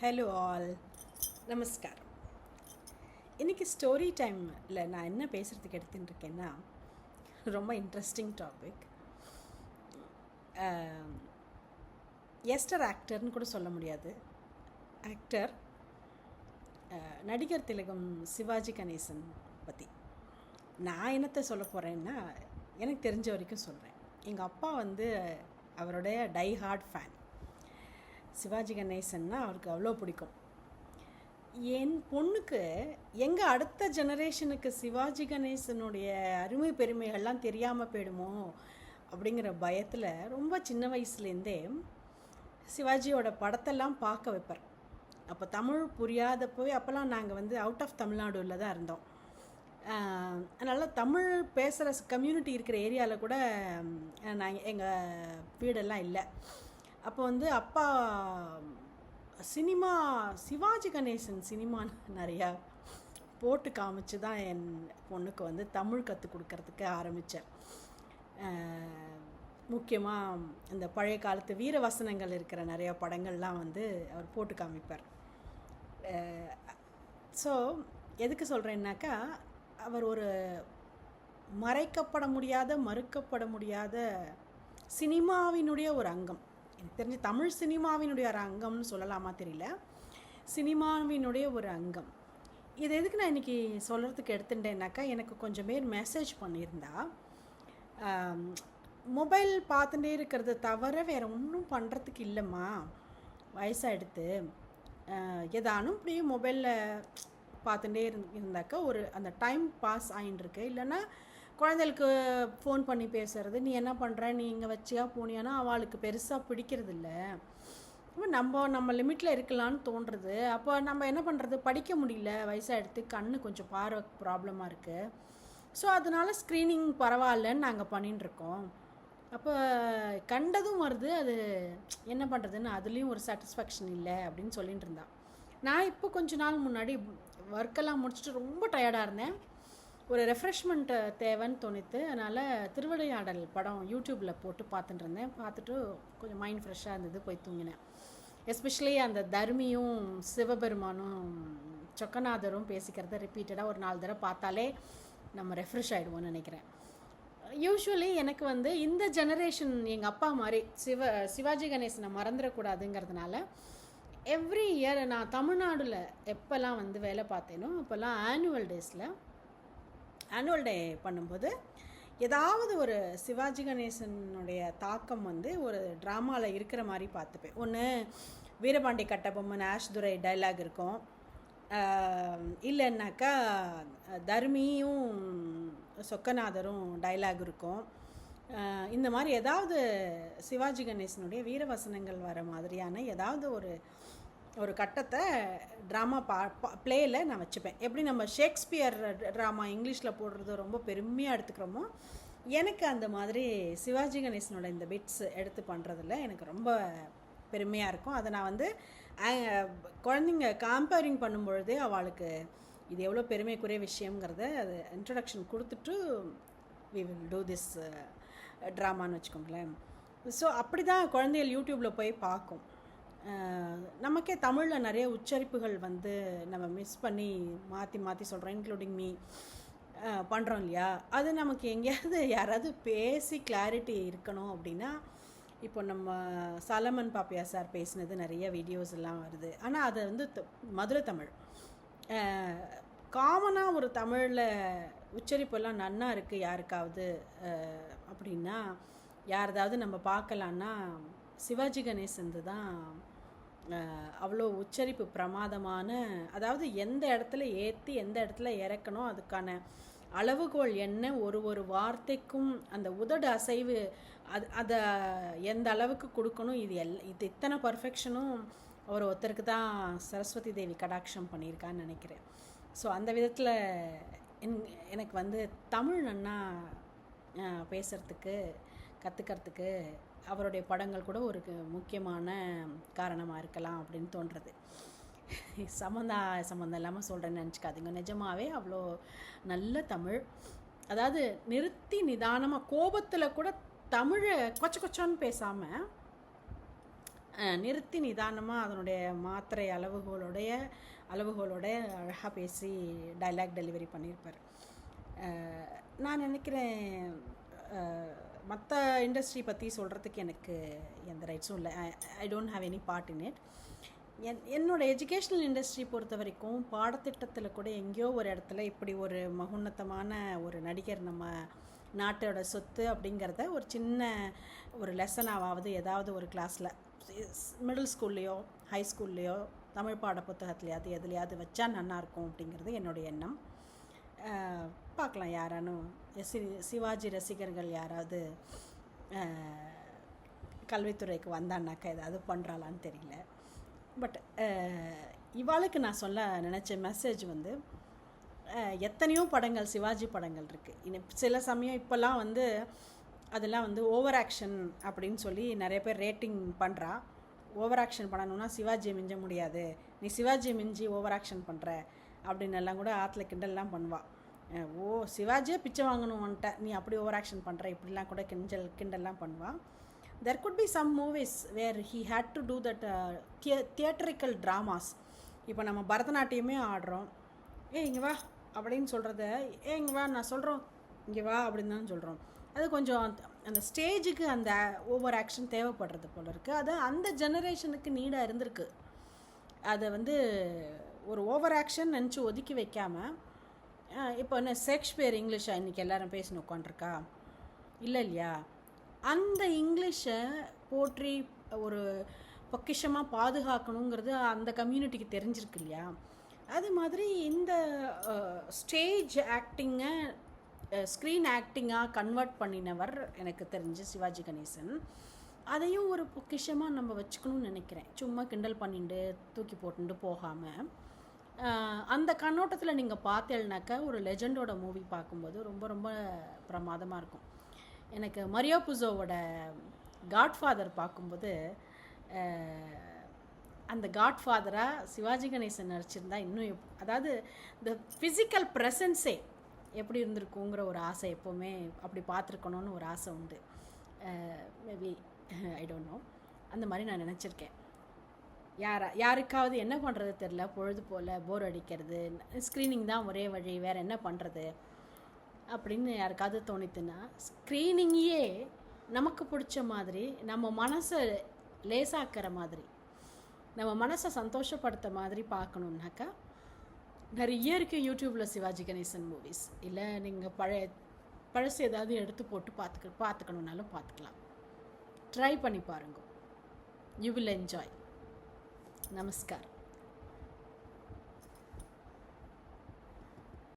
Hello all நமஸ்காரம் இன்றைக்கி story டைமில் நான் என்ன பேசுகிறதுக்கு எடுத்துன்னு இருக்கேன்னா ரொம்ப இன்ட்ரெஸ்டிங் டாபிக் எஸ்டர் ஆக்டர்னு கூட சொல்ல முடியாது. ஆக்டர் நடிகர் திலகம் சிவாஜி கணேசன் பற்றி நான் என்னத்தை சொல்ல போகிறேன்னா எனக்கு தெரிஞ்ச வரைக்கும் சொல்கிறேன் எங்கள் அப்பா வந்து அவருடைய டை ஹார்ட் ஃபேன் சிவாஜி கணேசன்னா அவருக்கு அவ்வளோ பிடிக்கும். என் பொண்ணுக்கு எங்கள் அடுத்த ஜெனரேஷனுக்கு சிவாஜி கணேசனுடைய அருமை பெருமைகள்லாம் தெரியாமல் போயிடுமோ அப்படிங்கிற பயத்தில் ரொம்ப சின்ன வயசுலேருந்தே சிவாஜியோட படத்தெல்லாம் பார்க்க வைப்பார். அப்போ தமிழ் புரியாதப்போவே அப்போல்லாம் நாங்கள் வந்து அவுட் ஆஃப் தமிழ்நாடுல தான் இருந்தோம். அதனால் தமிழ் பேசுகிற கம்யூனிட்டி இருக்கிற ஏரியாவில் கூட நாங்கள் எங்கள் வீடெல்லாம் இல்லை. அப்போ வந்து அப்பா சினிமா சிவாஜி கணேசன் சினிமா நிறையா போட்டு காமிச்சு தான் என் பொண்ணுக்கு வந்து தமிழ் கற்றுக் கொடுக்கறதுக்கு ஆரம்பித்தேன் முக்கியமாக இந்த பழைய காலத்து வீர வசனங்கள் இருக்கிற நிறையா படங்கள்லாம் வந்து அவர் போட்டு காமிப்பார். ஸோ எதுக்கு சொல்கிறேன்னாக்கா அவர் ஒரு மறைக்கப்பட முடியாத மறுக்கப்பட முடியாத சினிமாவினுடைய ஒரு அங்கம். எனக்கு தெரிஞ்ச தமிழ் சினிமாவினுடைய ஒரு அங்கம்னு சொல்லலாமா தெரியல. சினிமாவினுடைய ஒரு அங்கம். இது எதுக்கு நான் இன்றைக்கி சொல்கிறதுக்கு எடுத்துட்டேன்னாக்கா எனக்கு கொஞ்சம் பேர் மெசேஜ் பண்ணியிருந்தா மொபைல் பார்த்துட்டே இருக்கிறது தவிர வேறு ஒன்றும் பண்ணுறதுக்கு இல்லைம்மா. வயசாகிடுத்து எதானும் இப்படியே மொபைலில் பார்த்துட்டே இருந் இருந்தாக்கா ஒரு அந்த டைம் பாஸ் ஆகிட்டுருக்கு இல்லைன்னா குழந்தைகளுக்கு ஃபோன் பண்ணி பேசுறது நீ என்ன பண்ணுற நீ இங்கே வச்சியா? போனியானா அவளுக்கு பெருசாக பிடிக்கிறது இல்லை நம்ம நம்ம லிமிட்டில் இருக்கலான்னு தோன்றுறது. அப்போ நம்ம என்ன பண்ணுறது படிக்க முடியல. வயசாகிடுத்து கண்ணு கொஞ்சம் பார்வை ப்ராப்ளமாக இருக்குது ஸோ அதனால் ஸ்க்ரீனிங் பரவாயில்லன்னு நாங்கள் பண்ணிட்டுருக்கோம் அப்போ கண்டதும் வருது அது என்ன பண்ணுறதுன்னு அதுலேயும் ஒரு சாட்டிஸ்ஃபேக்ஷன் இல்லை அப்படின்னு சொல்லிட்டு இருந்தான் நான் இப்போ கொஞ்ச நாள் முன்னாடி ஒர்க்கெல்லாம் முடிச்சுட்டு ரொம்ப டயர்டாக இருந்தேன். ஒரு ரெஃப்ரெஷ்மெண்ட்டு தேவைன்னு தோணித்து அதனால் திருவிளையாடல் படம் யூடியூப்பில் போட்டு பார்த்துட்டு இருந்தேன் பார்த்துட்டு கொஞ்சம் மைண்ட் ஃப்ரெஷ்ஷாக இருந்தது போய் தூங்கினேன். எஸ்பெஷலி அந்த தர்மியும் சிவபெருமானும் சொக்கநாதரும் பேசிக்கிறத ரிப்பீட்டடாக ஒரு நாலு தடவை பார்த்தாலே நம்ம ரெஃப்ரெஷ் ஆகிடுவோம்னு நினைக்கிறேன். யூஸ்வலி எனக்கு வந்து இந்த ஜெனரேஷன் எங்கள் அப்பா மாதிரி சிவ சிவாஜி கணேசனை மறந்துடக்கூடாதுங்கிறதுனால எவ்ரி இயர் நான் தமிழ்நாடில் எப்போல்லாம் வந்து வேலை பார்த்தேனோ அப்போல்லாம் ஆனுவல் டேஸில் ஆனுவல் டே பண்ணும்போது ஏதாவது ஒரு சிவாஜி கணேசனுடைய தாக்கம் வந்து ஒரு ட்ராமாவில் இருக்கிற மாதிரி பார்த்துப்பேன். ஒன்று வீரபாண்டி கட்டபொம்மன் ஆஷ்துரை டைலாக் இருக்கும். இல்லைன்னாக்கா தர்மியும் சொக்கநாதரும் டைலாக் இருக்கும். இந்த மாதிரி ஏதாவது சிவாஜி கணேசனுடைய வீரவசனங்கள் வர மாதிரியான ஏதாவது ஒரு ஒரு கட்டத்தை ட்ராமா பா ப்ளேயில் நான் வச்சுப்பேன். எப்படி நம்ம ஷேக்ஸ்பியர் ட்ராமா இங்கிலீஷில் போடுறது ரொம்ப பெருமையாக எடுத்துக்கிறோமோ எனக்கு அந்த மாதிரி சிவாஜி கணேசனோட இந்த பிட்ஸ் எடுத்து பண்ணுறதுல எனக்கு ரொம்ப பெருமையாக இருக்கும். அதை நான் வந்து குழந்தைங்க காம்பேரிங் பண்ணும்பொழுதே அவளுக்கு இது எவ்வளோ பெருமைக்குரிய விஷயங்கிறத அது இன்ட்ரடக்ஷன் கொடுத்துட்டு வி வில் டூ திஸ் ட்ராமான்னு வச்சுக்கோங்களேன். ஸோ அப்படி தான் குழந்தைகள் யூடியூப்பில் போய் பார்க்கும். நமக்கே தமிழில் நிறைய உச்சரிப்புகள் வந்து நம்ம மிஸ் பண்ணி மாற்றி மாற்றி சொல்கிறோம் இன்க்ளூடிங் மீ பண்ணுறோம் இல்லையா? அது நமக்கு எங்கேயாவது யாராவது பேசி கிளாரிட்டி இருக்கணும் அப்படின்னா இப்போ நம்ம சலமன் பாப்பியா சார் பேசினது நிறைய வீடியோஸ் எல்லாம் வருது. ஆனால் அது வந்து மதுரை தமிழ். காமனாக ஒரு தமிழில் உச்சரிப்பெல்லாம் நன்னா இருக்குது யாருக்காவது அப்படின்னா யாரதாவது நம்ம பார்க்கலான்னா சிவாஜி கணேசன் தான் அவ்வளோ உச்சரிப்பு பிரமாதமான அதாவது எந்த இடத்துல ஏற்றி எந்த இடத்துல இறக்கணும் அதுக்கான அளவுகோல் என்ன ஒரு ஒரு வார்த்தைக்கும் அந்த உதடு அசைவு அது அதை எந்த அளவுக்கு கொடுக்கணும் இது எல் இது இத்தனை பர்ஃபெக்ஷனும் அவர் ஒருத்தருக்கு தான் சரஸ்வதி தேவி கடாட்சம் பண்ணியிருக்கான்னு நினைக்கிறேன். ஸோ அந்த விதத்தில் என் எனக்கு வந்து தமிழ் நன்னா பேசுகிறதுக்கு கற்றுக்கிறதுக்கு அவருடைய படங்கள் கூட ஒரு முக்கியமான காரணமாக இருக்கலாம் அப்படின்னு தோன்றுறது சம்மந்தா சம்மந்தம் இல்லாமல் சொல்கிறேன்னு நினச்சிக்காதீங்க. நிஜமாகவே அவ்வளோ நல்ல தமிழ். அதாவது நிறுத்தி நிதானமாக கோபத்தில் கூட தமிழை கொச்ச கொச்சோன்னு பேசாமல் நிறுத்தி நிதானமாக அதனுடைய மாத்திரை அளவுகளோடைய அளவுகளோட அழகாக பேசி டைலாக் டெலிவரி பண்ணியிருப்பார். நான் நினைக்கிறேன் மற்ற இண்டஸ்ட்ரி பற்றி சொல்கிறதுக்கு எனக்கு எந்த ரைட்ஸும் இல்லை. I don't have any part in it என் என்னோடய எஜுகேஷ்னல் இண்டஸ்ட்ரி பொறுத்த வரைக்கும் பாடத்திட்டத்தில் கூட எங்கேயோ ஒரு இடத்துல இப்படி ஒரு மகுன்னத்தமான ஒரு நடிகர் நம்ம நாட்டோட சொத்து அப்படிங்கிறத ஒரு சின்ன ஒரு லெசனாவது ஏதாவது ஒரு கிளாஸில் மிடில் ஸ்கூல்லையோ ஹை ஸ்கூல்லையோ தமிழ் பாட புத்தகத்துலையாவது எதுலையாவது வச்சா நல்லாயிருக்கும் அப்படிங்கிறது என்னுடைய எண்ணம். பார்க்கலாம் யாரானும். சி சிவாஜி ரசிகர்கள் யாராவது கல்வித்துறைக்கு வந்தான்னாக்கா ஏதாவது பண்ணுறாளான்னு தெரியல. பட் இவாளுக்கு நான் சொல்ல நினச்ச மெசேஜ் வந்து எத்தனையோ படங்கள் சிவாஜி படங்கள் இருக்குது இன்னும் சில சமயம் இப்போல்லாம் வந்து அதெல்லாம் வந்து ஓவர் ஆக்ஷன் அப்படின்னு சொல்லி நிறைய பேர் ரேட்டிங் பண்ணுறா ஓவர் ஆக்ஷன் பண்ணணும்னா சிவாஜியை மிஞ்ச முடியாது. நீ சிவாஜியை மிஞ்சி ஓவர் ஆக்ஷன் பண்ணுற அப்படின்னு எல்லாம் கூட ஆற்றுல கிண்டல்லாம் பண்ணுவாள் ஓ சிவாஜியே பிச்சை வாங்கணும் நீ அப்படி ஓவர் ஆக்ஷன் பண்ணுற இப்படிலாம் கூட கிண்டல் கிண்டல்லாம் பண்ணுவாள் there could be some movies where he had to do that uh, thea- dramas இப்போ நம்ம பரதநாட்டியமே ஆடுறோம். ஏ இங்கே வா அப்படின்னு சொல்கிறத ஏ இங்கே வா நான் சொல்கிறோம் இங்கே வா அப்படின்னு தான் சொல்கிறோம் அது கொஞ்சம் அந்த- அந்த ஸ்டேஜுக்கு அந்த ஓவர் ஆக்ஷன் தேவைப்படுறது போல இருக்குது அது அந்த ஜெனரேஷனுக்கு நீடாக இருந்திருக்கு. அதை வந்து ஒரு ஓவர் ஆக்ஷன் நினச்சி ஒதுக்கி வைக்காமல் இப்போ என்ன ஷேக்ஸ்பியர் இங்கிலீஷா இன்றைக்கி எல்லோரும் பேசணும் உட்காண்ட்ருக்கா இல்லை இல்லையா? அந்த இங்கிலீஷை போற்றி ஒரு பொக்கிஷமாக பாதுகாக்கணுங்கிறது அந்த கம்யூனிட்டிக்கு தெரிஞ்சிருக்கு இல்லையா? அது மாதிரி இந்த ஸ்டேஜ் ஆக்டிங்கை ஸ்க்ரீன் ஆக்டிங்காக கன்வெர்ட் பண்ணினவர் எனக்கு தெரிஞ்சு சிவாஜி கணேசன். அதையும் ஒரு பொக்கிஷமாக நம்ம வச்சுக்கணும்னு நினைக்கிறேன். சும்மா கிண்டல் பண்ணிட்டு தூக்கி போட்டுட்டு போகாமல் அந்த கண்ணோட்டத்தில் நீங்கள் பார்த்தேன்னாக்கா ஒரு லெஜண்டோட மூவி பார்க்கும்போது ரொம்ப ரொம்ப பிரமாதமாக இருக்கும். எனக்கு மரியோ புசோவோட காட்ஃபாதர் பார்க்கும்போது அந்த காட்ஃபாதராக சிவாஜி கணேசன் நடிச்சிருந்தா இன்னும் அதாவது இந்த ஃபிசிக்கல் ப்ரெசன்ஸே எப்படி இருந்திருக்குங்கிற ஒரு ஆசை எப்போவுமே அப்படி பார்த்துருக்கணும்னு ஒரு ஆசை உண்டு. மேபி ஐ டோன்ட் நோ அந்த மாதிரி நான் நினச்சிருக்கேன். யாரா யாருக்காவது என்ன பண்ணுறது தெரில பொழுது போல் போர் அடிக்கிறது ஸ்க்ரீனிங் தான் ஒரே வழி வேறு என்ன பண்ணுறது அப்படின்னு யாருக்காவது தோணித்துன்னா ஸ்க்ரீனிங்கையே நமக்கு பிடிச்ச மாதிரி நம்ம மனசை லேசாக்கிற மாதிரி நம்ம மனசை சந்தோஷப்படுத்த மாதிரி பார்க்கணுன்னாக்கா நிறைய இருக்குது யூடியூப்பில் சிவாஜி கணேசன் மூவிஸ் இல்லை நீங்கள் பழைய பழசு ஏதாவது எடுத்து போட்டு பார்த்துக்க பார்த்துக்கணுன்னாலும் பார்த்துக்கலாம். ட்ரை பண்ணி பாருங்க. யூ வில் என்ஜாய் नमस्कार